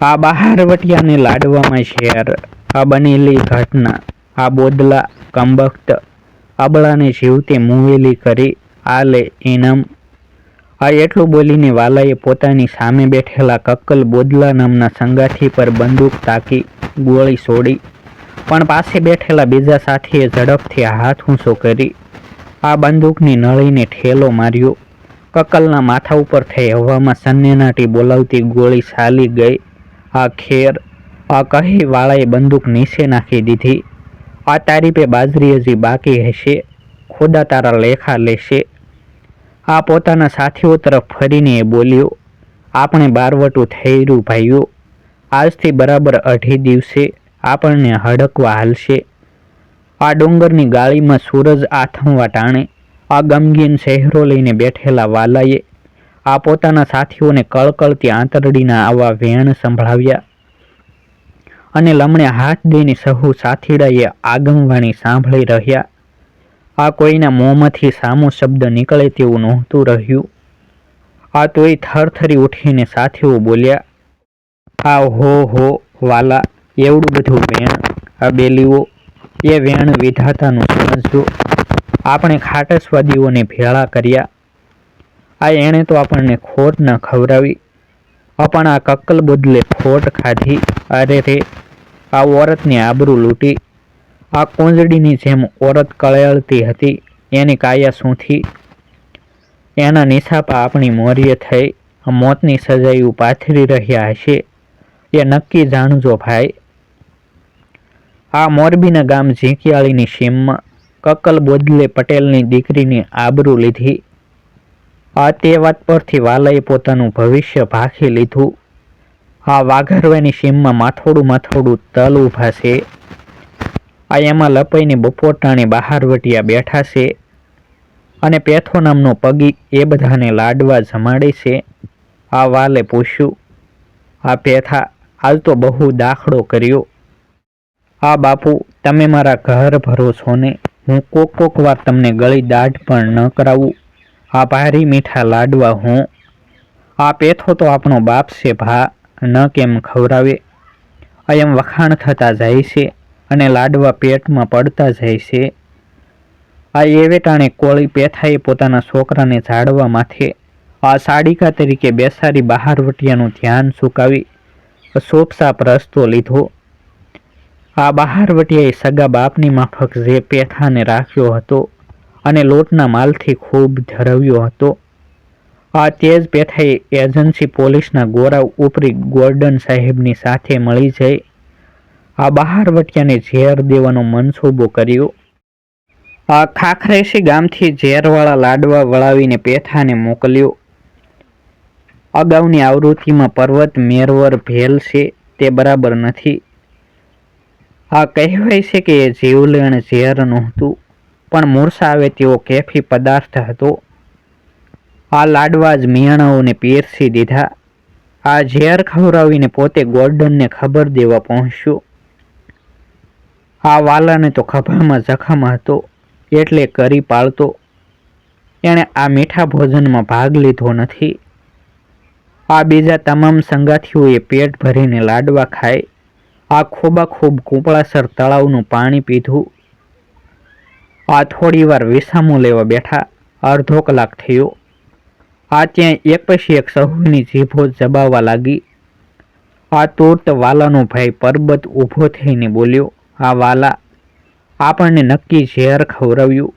આ બહારવટિયાને લાડવામાં શેર, આ બનેલી ઘટના, આ બોદલા કંબખ્ત અબળાને જીવતે મુવેલી કરી, આ લે ઇનામ આ એટલું બોલીને વાલાએ પોતાની સામે બેઠેલા કક્કલ બોદલા નામના સંગાથી પર બંદૂક તાકી ગોળી છોડી પણ પાસે બેઠેલા બીજા સાથીએ ઝડપથી હાથ ઊંચો કરી. આ બંદૂકની નળીને ઠેલો માર્યો. કક્કલના માથા ઉપર થઈ હવામાં સન્નેનાટી બોલાવતી ગોળી ચાલી ગઈ. આ ખેર, આ કહી વાળાએ બંદૂક નીચે નાખી દીધી. આ તારી પે બાજરી હજી બાકી હશે. ખુદા તારા લેખા લેશે. આ પોતાના સાથીઓ તરફ ફરીને એ બોલ્યો, આપણે બારવટું થયેલું ભાઈઓ, આજથી બરાબર અઢી દિવસે આપણને હડકવા હાલશે. આ ડુંગરની ગાળીમાં સૂરજ આથમવા ટાણે, આ ગમગીન શહેરો લઈને બેઠેલા વાલાએ આ પોતાના સાથીઓને કળકળતી આંતરડીના આવા વેણ સંભળાવ્યા. અને લમણે હાથ દઈને સહુ સાથીડાએ આગમવાણી સાંભળી રહ્યા. આ કોઈના મોંમાંથી સામો શબ્દ નીકળે તેવું નહોતું રહ્યું. આ તોય થરથરી ઉઠીને સાથીઓ બોલ્યા આ હો હો વાલા, એવડું બધું વેણ, આ બેલીઓ, એ વેણ વિધાતાનું સમજો આપણે ખાટસવાદીઓને ભેળા કર્યા. આ એણે તો આપણને ખોટ ન ખવડાવી. પણ આ કક્કલ બદલે ખોટ ખાધી. અરે રે, આ ઓરતની આબરૂ લૂંટી. આ કોંજડીની જેમ ઓરત કળેળતી હતી, એની કાયા સૂંથી. એના નિશાપા આપણી મોર્ય થઈ. મોતની સજાયું પાથરી રહ્યા હશે. એ નક્કી જાણજો ભાઈ. આ મોરબીના ગામ ઝીંકિયાળીની સીમમાં કકલ બોદલે પટેલની દીકરીની આબરૂ લીધી. આ તે વાત પરથી વાલાએ પોતાનું ભવિષ્ય ભાખી લીધું. આ વાઘરવાની સીમમાં માથોડું માથોડું તલ ઊભા છે. આ એમાં લપાઈને બપોટાણી બહાર વટિયા બેઠા છે. અને પેથો નામનો પગી એ બધાને લાડવા જમાડે છે. આ વાલે પૂછ્યું, આ પેથા આજ તો બહુ દાખલો કર્યો. આ બાપુ, તમે મારા ઘર ભરો છો ને? હું કોક કોક વાર તમને ગળી દાઢ પણ ન કરાવું. આ ભારી મીઠા લાડવા હું. આ પેથો તો આપણો બાપ છે, ભા, ન કેમ ખવડાવે? આ એમ વખાણ થતા જાય છે અને લાડવા પેટમાં પડતા જાય છે. આ એવે ટાણે કોળી પેથાએ પોતાના છોકરાને ઝાડવા માથે, આ સાડિકા તરીકે બેસાડી બહાર વટિયાનું ધ્યાન સુકાવી, સોપસાપ રસ્તો લીધો. આ બહારવટિયાએ સગા બાપની માફક જે પેથાને રાખ્યો હતો અને લોટના માલથી ખૂબ ધરવ્યો હતો. આ તેજ પેથાએ એજન્સી પોલીસના ગોરા ઉપરી ગોર્ડન સાહેબની સાથે મળી જઈ. આ બહારવટિયાને ઝેર દેવાનો મનસૂબો કર્યો. આ ખાખરેસી ગામથી ઝેરવાળા લાડવા વળાવીને પેથાને મોકલ્યો. અગાઉની આવૃત્તિમાં પર્વત મેરવર ભેલ છે તે બરાબર નથી. આ કહેવાય છે કે એ જીવલેણ ઝેર નહોતું. પણ મૂર્છા આવે તેવો કેફી પદાર્થ હતો. આ લાડવા જ મિયાણાઓને પીરસી દીધા. આ ઝેર ખવડાવીને પોતે ગોર્ડનને ખબર દેવા પહોંચ્યો. આ વાલાને તો ખભામાં જખમ હતો, એટલે કરી પાળતો. એણે આ મીઠા ભોજનમાં ભાગ લીધો નથી. આ બીજા તમામ સંગાથીઓએ પેટ ભરીને લાડવા ખાય. આ ખોબા ખૂબ કૂંપળાસર તળાવનું પાણી પીધું. આ થોડી વાર વિસામું લેવા બેઠા અડધો કલાક થયો. આ ત્યાં એક પછી એક સહુની જીભો જબાવવા લાગી. આ તૂર્ત વાલાનો ભાઈ પરબત ઊભો થઈને બોલ્યો, આ વાલા, આપણને નક્કી ઝેર ખવડાવ્યું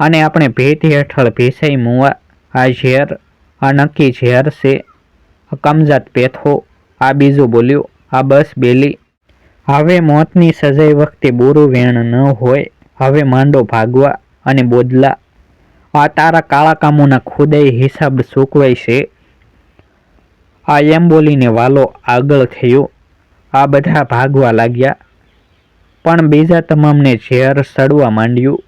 અને આપણે ભેટ હેઠળ ભેસાઈ મુવા. આ ઝેર, આ નક્કી ઝેર છે. કમજાત પેથો. આ બીજો બોલ્યો, આ બસ બેલી. હવે મોતની સજાઈ વખતે બોરું વેણ ન હોય. હવે માંડો ભાગવા અને બોદલા. આ તારા કાળા કામોના ખુદાઈ હિસાબ સૂકવાય છે. આ એમ બોલીને વાલો આગળ થયો. આ બધા ભાગવા લાગ્યા. પણ બીજા તમામને ઝેર સડવા માંડ્યું.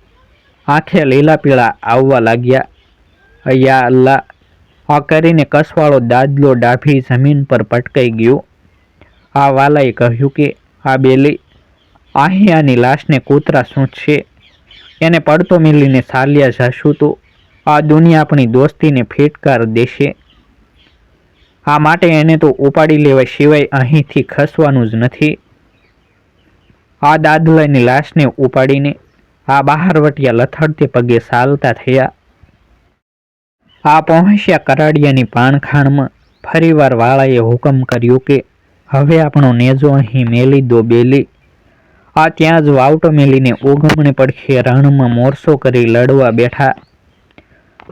આંખે લીલા પીળા આવવા લાગ્યા. અયા અલ્લાહ, આ કરીને કસવાળો દાદલો ડાભી જમીન પર પટકાઈ ગયો. આ વાલાએ કહ્યું કે, આ બેલી આહિયાની લાશને કૂતરા સૂંચશે એને પડતો મિલીને સાલિયા જશું તો આ દુનિયા આપણી દોસ્તીને ફેટકાર દેશે. આ માટે એને તો ઉપાડી લેવા સિવાય અહીંથી ખસવાનું જ નથી. આ દાદલાની લાશને ઉપાડીને આ બહારવટિયા લથડતે પગે ચાલતા થયા. આ પહોંચ્યા કરાડિયાની પાણખાણમાં ફરીવાર વાળાએ હુકમ કર્યો કે, હવે આપણો નેજો અહીં મેલી દો બેલી. આ ત્યાં જ વાવટો મેલીને ઓગમણે પડખે રણમાં મોરસો કરી લડવા બેઠા.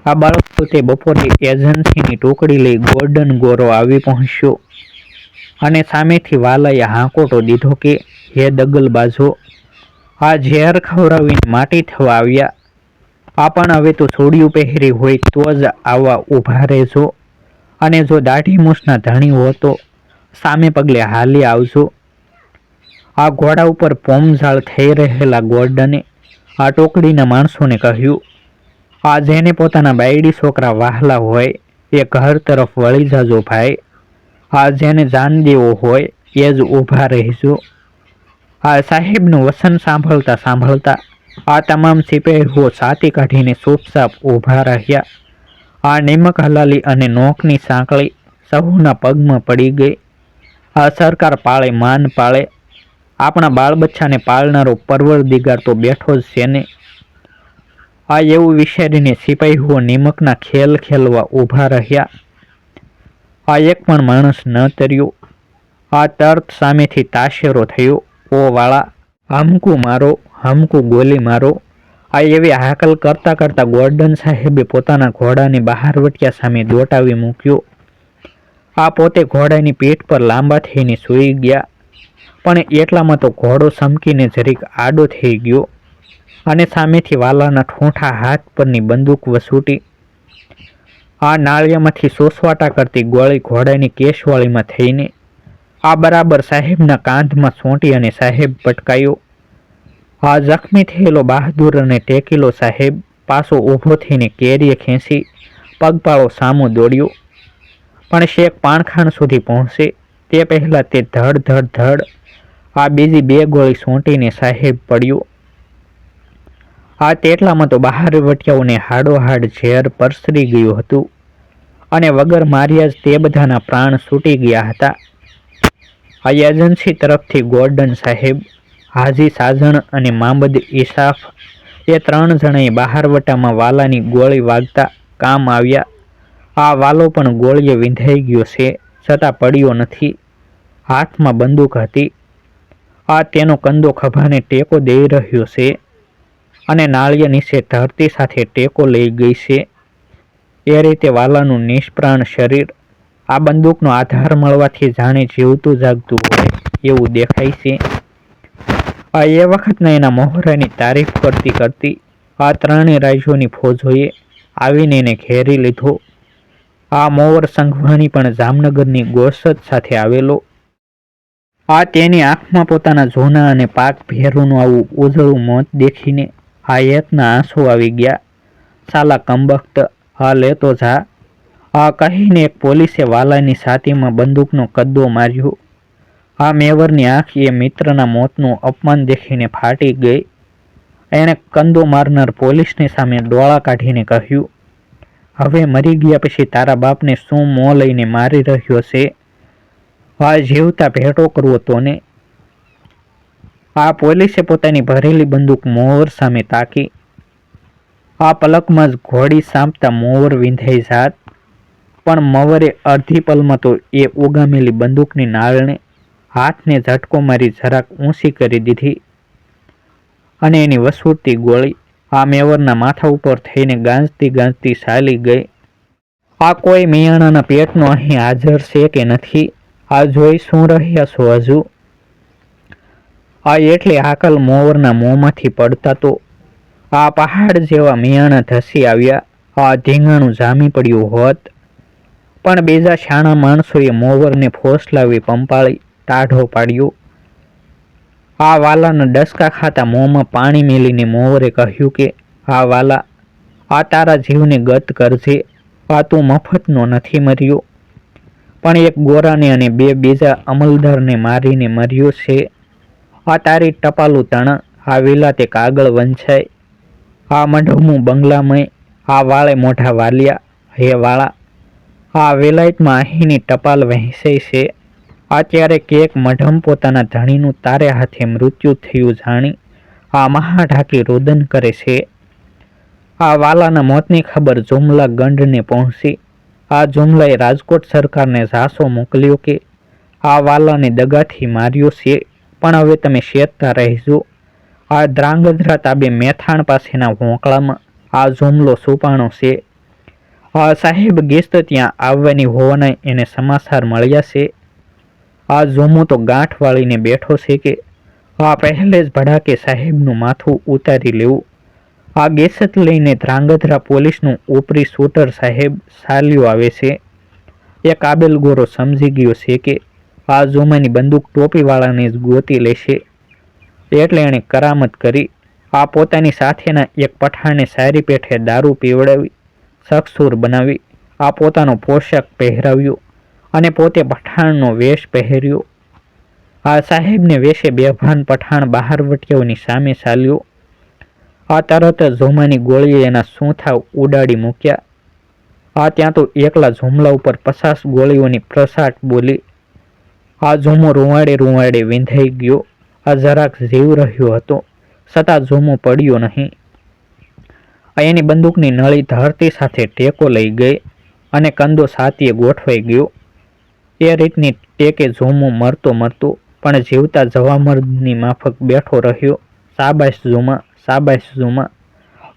આ બાળકો તે બપોરે એજન્સીની ટુકડી લઈ ગોર્ડન ગોરો આવી પહોંચ્યો અને સામેથી વાલાએ હાંકોટો દીધો કે, હે દગલબાજો આ ઝેર ખવડાવીને માટી થવા આવ્યા. આ પણ હવે તો સોડિયું પહેરી હોય તો જ આવા ઊભા રહેજો. અને જો દાઢી મૂછના ધણી હો તો સામે પગલે હાલી આવજો. આ ઘોડા ઉપર પોમઝાળ થઈ રહેલા ગોર્ડને આ ટોકડીના માણસોને કહ્યું, આ જેને પોતાના બાયડી છોકરા વહાલા હોય, એ ઘર તરફ વળી જાજો ભાઈ. આ જેને જાન દેવો હોય, એ જ ઊભા રહેજો. આ સાહેબનું વસન સાંભળતા સાંભળતા આ તમામ સિપાહીઓ છાતી કાઢીને ચૂપચાપ ઊભા રહ્યા. આ નિમક હલાલી અને નોકની સાંકળી સહુના પગમાં પડી ગઈ. આ સરકાર પાળે, માન પાળે આપણા બાળ બચ્ચાને પાળનારો પરવરદિગાર તો બેઠો જ છે ને આ એવું વિચારીને સિપાહીઓ નિમકના ખેલ ખેલવા ઊભા રહ્યા. આ એક પણ માણસ ન તર્યો. આ તર્ત સામેથી તાશેરો થયો, ઓ વાળા, હમકું મારો, હમકું ગોલી મારો. આ એવી હાકલ કરતા કરતાં ગોર્ડન સાહેબે પોતાના ઘોડાને બહાર વટિયા સામે દોટાવી મૂક્યો. આ પોતે ઘોડાની પીઠ પર લાંબા થઈને સૂઈ ગયા. પણ એટલામાં તો ઘોડો સમકીને જરીક આડો થઈ ગયો અને સામેથી વાલાના ઠોંઠા હાથ પરની બંદૂક વસૂટી. આ નાળિયામાંથી સોસવાટા કરતી ગોળી ઘોડાની કેશવાળીમાં થઈને આ બરાબર સાહેબના કાંધમાં સોંટી અને સાહેબ પટકાયો આ જખમી થયેલો બહાદુર અને ટેકીલો સાહેબ પાછો ઊભો થઈને કેરીએ ખેંચી પગપાળો સામો દોડ્યો. પણ શેખ પાણખાણ સુધી પહોંચે તે પહેલાં તે ધડ ધડ ધડ આ બીજી બે ગોળી સોંટીને સાહેબ પડ્યો. આ તેટલામાં તો બહાર વટિયાઓને હાડોહાડ ઝેર પરસરી ગયું હતું અને વગર માર્યા જ તે બધાના પ્રાણ છૂટી ગયા હતા. આ એજન્સી તરફથી ગોર્ડન સાહેબ, હાજી સાજણ અને મામદ ઈસાફ, એ ત્રણ જણાએ બહારવટામાં વાલાની ગોળી વાગતા કામ આવ્યા. આ વાલો પણ ગોળીએ વિંધાઈ ગયો છે, છતાં પડ્યો નથી. હાથમાં બંદૂક હતી. આ તેનો કંદો ખભાને ટેકો દઈ રહ્યો છે અને નાળિયા નીચે ધરતી સાથે ટેકો લઈ ગઈ છે. એ રીતે વાલાનું નિષ્પ્રાણ શરીર આ બંદૂકનો આધાર મળવાથી જાણે જીવતું જાગતું હોય એવું દેખાય છે. આ એ વખતના એના મોહરાની તારીફ કરતી કરતી આ ત્રણેય રાજ્યોની ફોજોએ આવીને એને ઘેરી લીધો. આ મોવર સંઘવાણી પણ જામનગરની ગોસદ સાથે આવેલો આ તેની આંખમાં પોતાના જોના અને પાક ભેરુનું આવું ઉજળું મોત દેખીને આયતના યતના આંસુ આવી ગયા. સાલા કમબખ્ત આ લેતો જા. આ કહીને એક પોલીસે વાલાની છાતીમાં બંદૂકનો કદ્દો માર્યો. આ મેવરની આંખ એ મિત્રના મોતનું અપમાન દેખીને ફાટી ગઈ. એણે કંદો મારનાર પોલીસની સામે ડોળા કાઢીને કહ્યું, હવે મરી ગયા પછી તારા બાપને શું મોં લઈને મારી રહ્યો છે? આ જીવતા ભેટો કરવો તો ને આ પોલીસે પોતાની ભરેલી બંદૂક મોવર સામે તાકી, આ પલકમાં જ ઘોડી સાંપતા મોવર વિંધાઈ જાત, પણ મવરે અડધી પલમાં તો એ ઉગામેલી બંદૂકની નાળને હાથને ઝટકો મારી જરાક ઊંચી કરી દીધી અને એની વસૂટતી ગોળી આ મેવરના માથા ઉપર થઈને ગાંજતી ગાંજતી ચાલી ગઈ. આ કોઈ મિયાણાના પેટનો અહીં હાજર છે કે નથી? આ જોઈ શું રહ્યા છો હજુ? આ એટલે આકલ મોવરના મોંમાંથી પડતા તો આ પહાડ જેવા મિયાણા ધસી આવ્યા. આ ધીંગાણું જામી પડ્યું હોત. પણ બીજા શાણા માણસોએ મોવરને ફોસલાવી પંપાળી ટાઢો પાડ્યો. આ વાલાના ડસકા ખાતા મોંમાં પાણી મેલીને મોવરે કહ્યું કે, આ વાલા, આ તારા જીવને ગત કરજે. આ તું મફતનો નથી મર્યો. પણ એક ગોરાને અને બે બીજા અમલદારને મારીને મર્યો છે. આ તારી ટપાલું તણ, આ વિલાતે કાગળ વંછાય આ મઢમું બંગલામય, આ વાળે મોઢા વાલિયા, હે વાળા. આ વેલાયતમાં અહીંની ટપાલ વહેંચાઈ છે. અત્યારે કેક મઢમ પોતાના ધણીનું તારે હાથે મૃત્યુ થયું જાણી. આ મહા ઢાંકી રોદન કરે છે. આ વાલાના મોતની ખબર જુમલા ગંડને પહોંચી. આ જુમલાએ રાજકોટ સરકારને ઝાસો મોકલ્યો કે, આ વાલાને દગાથી માર્યો છે, પણ હવે તમે શેતતા રહેજો આ દ્રાંગધ્રા તાબે મેથાણ પાસેના વોંકળામાં આ જુમલો સુપાણો છે. આ સાહેબ ગેસ્ત ત્યાં આવવાની હોવાના એને સમાચાર મળ્યા છે. આ ઝુમો તો ગાંઠ વાળીને બેઠો છે કે, આ પહેલે જ ભડાકે સાહેબનું માથું ઉતારી લેવું. આ ગેસત લઈને ધ્રાંગધ્રા પોલીસનું ઉપરી શૂટર સાહેબ સાલ્યો આવે છે. એ કાબેલ ગોરો સમજી ગયો છે કે આ ઝુમાની બંદૂક ટોપીવાળાને જ ગોતી લેશે એટલે એણે કરામત કરી, આ પોતાની સાથેના એક પઠાણને સારી પેઠે દારૂ પીવડાવી સક્ષુર બનાવી, આ પોતાનો પોશાક પહેરાવ્યો અને પોતે પઠાણનો વેશ પહેર્યો. આ સાહેબને વેશે બેભાન પઠાણ બહાર વટિયાઓની સામે ચાલ્યો આ તરત ઝુમાની ગોળીએ એના સૂંથા ઉડાડી મૂક્યા. આ ત્યાં તો એકલા ઝુમલા ઉપર પચાસ ગોળીઓની પ્રસાટ બોલી, આ ઝુમો રૂવાડે રૂવાડે વિંધાઈ ગયો. આ જરાક જીવ રહ્યો હતો. છતાં ઝુમો પડ્યો નહીં. એની બંદૂકની નળી ધરતી સાથે ટેકો લઈ ગઈ અને કંદો સાતીએ ગોઠવાઈ ગયો. એ રીતની ટેકે ઝુમો મરતો મરતો, પણ જીવતા જવામર્દની માફક બેઠો રહ્યો. સાબાશ ઝુમા. સાબાશ ઝુમા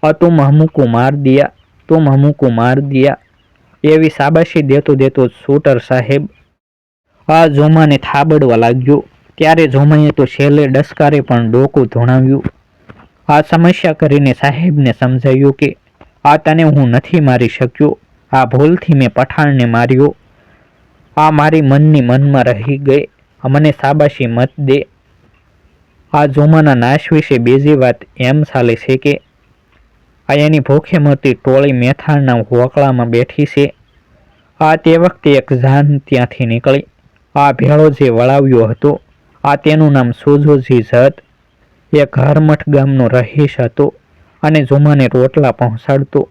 અ તુમ હમુકુ માર દિયા તુમ હમુકુ માર દિયા. એવી સાબાશી દેતો દેતો શૂટર સાહેબ આ ઝુમાને થાબડવા લાગ્યો. ત્યારે જોમાએ તો છેલ્લે ડસકારે પણ ડોકું ધોણાવ્યું. આ સમસ્યા કરીને સાહેબને સમજાવ્યું કે, આ તને હું નથી મારી શક્યો. આ ભૂલથી મેં પઠાણને માર્યો. આ મારી મનની મનમાં રહી ગઈ. મને સાબાશી મત દે. આ જોમાના નાશ વિશે બીજી વાત એમ ચાલે છે કે આ એની ભૂખે મળતી ટોળી મેથાણના હોકળામાં બેઠી છે. આ તે વખતે એક જાન ત્યાંથી નીકળી. આ ભેળો જે વળાવ્યો હતો, આ તેનું નામ સોજોજી જત. એ ઘરમઠ ગામનો રહીશ હતો અને ઝુમાને રોટલા પહોંચાડતો.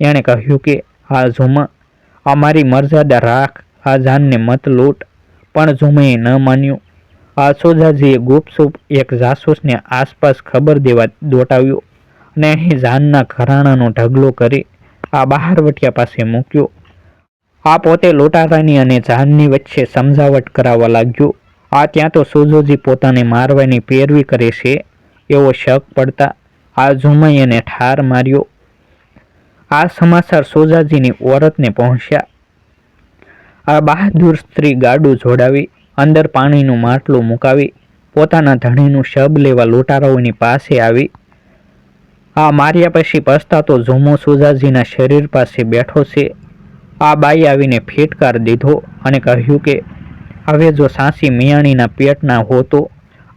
એણે કહ્યું કે, આ ઝુમા અમારી મર્યાદા રાખ. આ જાનને મત લૂંટ. પણ ઝુમાએ ન માન્યું. આ સોજાજીએ ગુપસુપ એક જાસૂસને આસપાસ ખબર દેવા દોટાવ્યો અને અહીં જાનના ઘરાણાનો ઢગલો કરી આ બહારવટિયા પાસે મૂક્યો. આ પોતે લોટારાની અને જાનની વચ્ચે સમજાવટ કરાવવા લાગ્યો. આ ત્યાં તો સોજોજી પોતાને મારવાની પેરવી કરે છે, એવો શક પડતા આ ઝુમાઈ એને ઠાર માર્યો. આ સમાચાર સોજાજીની ઓરતને પહોંચ્યા. આ બહાદુર સ્ત્રી ગાડું જોડાવી અંદર પાણીનું માટલું મુકાવી પોતાના ધણીનું શબ લેવા લૂંટારાઓની પાસે આવી. આ માર્યા પછી પસ્તાતો ઝુમો સુજાજીના શરીર પાસે બેઠો છે. આ બાઈ આવીને ફેટકાર દીધો અને કહ્યું કે, હવે જો સાંસી મિયાણીના પેટના હોતો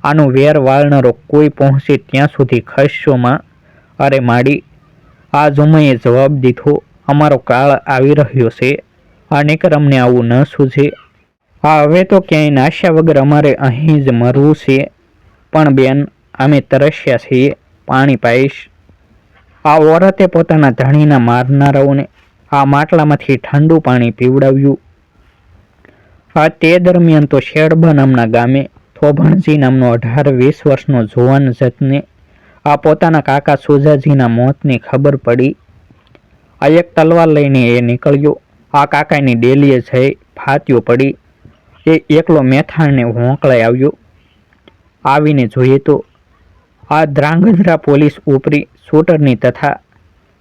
આનું વેર વાળનારો કોઈ પહોંચે ત્યાં સુધી ખસ્યોમાં અરે માડી, આ ઝુમઈએ જવાબ દીધો, અમારો કાળ આવી રહ્યો છે. આ નીકર અમને આવું ન સૂઝે. હા, હવે તો ક્યાંય નાશ્યા વગર અમારે અહીં જ મરવું છે. પણ બેન, અમે તરસ્યા છીએ. પાણી પાઈશ. આ ઓરતે પોતાના ધણીના મારનારાઓને આ માટલામાંથી ઠંડુ પાણી પીવડાવ્યું. આ તે દરમિયાન તો શેડબા નામના ગામે થોભણજી નામનો અઢાર વીસ વર્ષનો જુવાન જતને આ પોતાના કાકા સુજાજીના મોતની ખબર પડી. આ એક તલવાર લઈને એ નીકળ્યો. આ કાકાની ડેલીએ જઈ ફાત્યો પડી. એ એકલો મેથાણને હોંકળાઈ આવ્યો. આવીને જોઈએ તો આ દ્રાંગધ્રા પોલીસ ઉપરી શૂટરની તથા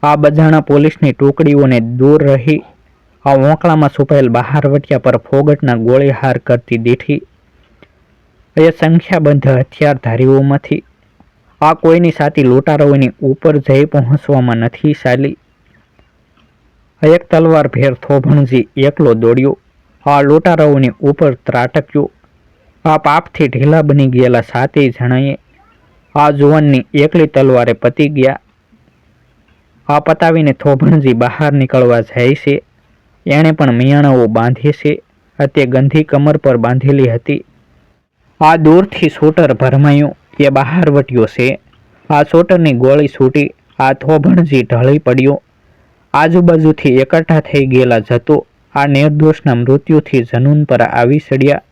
આ બજાણા પોલીસની ટુકડીઓને દૂર રહી આ વોંકળામાં છુપાયેલ બહારવટિયા પર ફોગટના ગોળીહાર કરતી દીઠી. એ સંખ્યાબંધ હથિયારધારીઓમાંથી આ કોઈની સાથી લૂંટારાઓની ઉપર જઈ પહોંચવામાં નથી ચાલી. એક તલવાર ભેર થોભણજી એકલો દોડ્યો. આ લૂંટારાઓની ઉપર ત્રાટક્યો. આ પાપથી ઢીલા બની ગયેલા સાતેય જણાએ આ જુવાનની એકલી તલવારે પતી ગયા. આ પતાવીને થોભણજી બહાર નીકળવા જાય છે. એણે પણ મિયાણાઓ બાંધી છે. તે ગંધી કમર પર બાંધેલી હતી. આ દૂરથી શૂટર ભરમાયું. એ બહાર વટ્યો છે. આ શૂટરની ગોળી છૂટી. આ થોભણજી ઢળી પડ્યો. આજુબાજુથી એકઠા થઈ ગયેલા જતો આ નિર્દોષના મૃત્યુથી જનૂન પર આવી ચડ્યા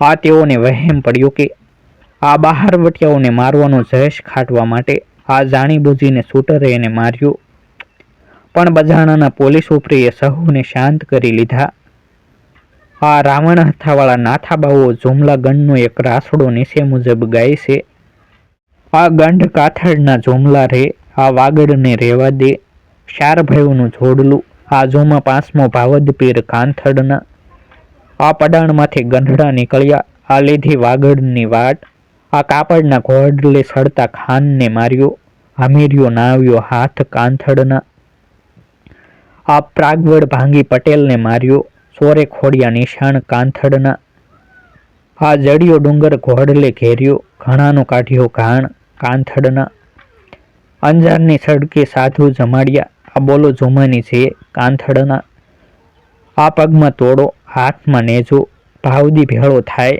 આ તેઓને વહેમ પડ્યો કે આ બહારવટિયાઓને મારવાનો જહેશ ખાટવા માટે આ જાણીબૂજીને શૂટરે એને માર્યો. પણ બજાણાના પોલીસ ઉપરીએ સહુને શાંત કરી લીધા. આ રાવણ હથાવાળા નાથાબાઓ જુમલા ગંઢનો એક રાસડો નીચે મુજબ ગાય છે. આ ગંઢ કાથડના જુમલા રે, આ વાગડને રહેવા દે શાર ભયોનું જોડલું. આ જોમાં પાંચમો ભાવદ પીર કાંથડના આ પડાણમાંથી ગંઢડા નીકળ્યા. આ લીધી વાગડની વાટ. આ કાપડના ઘોડલે સડતા ખાનને માર્યો. હમીર્યો નાવ્યો હાથ કાંથડના. આ પ્રાગવડ ભાંગી પટેલને માર્યો. સોરે ખોડિયા નિશાણ કાંથડના. આ જડિયો ડુંગર ઘોડલે ઘેર્યો. ઘણાનો કાઢ્યો ઘાણ કાંથડના. અંજારની સડકે સાધુ જમાડ્યા. આ બોલો જુમાની છે કાંથડના આ પગમાં તોડો, હાથમાં નેજો ભાવદી ભેળો થાય.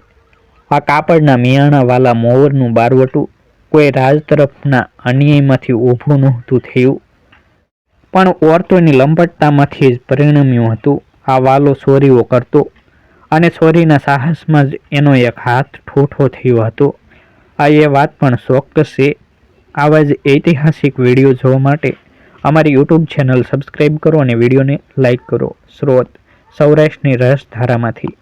આ કાપડના મિયાણાવાલા મોવરનું બારવટું કોઈ રાજ તરફના અન્યાયમાંથી ઊભું નહોતું થયું. પણ ઓરતોની લંપટતામાંથી જ પરિણમ્યું હતું. આ વાલો ચોરીઓ કરતો અને સોરીના સાહસમાં જ એનો એક હાથ ઠૂઠો થયો હતો. આ એ વાત પણ ચોક્કસ છે. આવા જ ઐતિહાસિક વીડિયો જોવા માટે અમારી યુટ્યુબ ચેનલ સબસ્ક્રાઈબ કરો અને વિડીયોને લાઈક કરો. સ્રોત સૌરાષ્ટ્રની રસ ધારામાંથી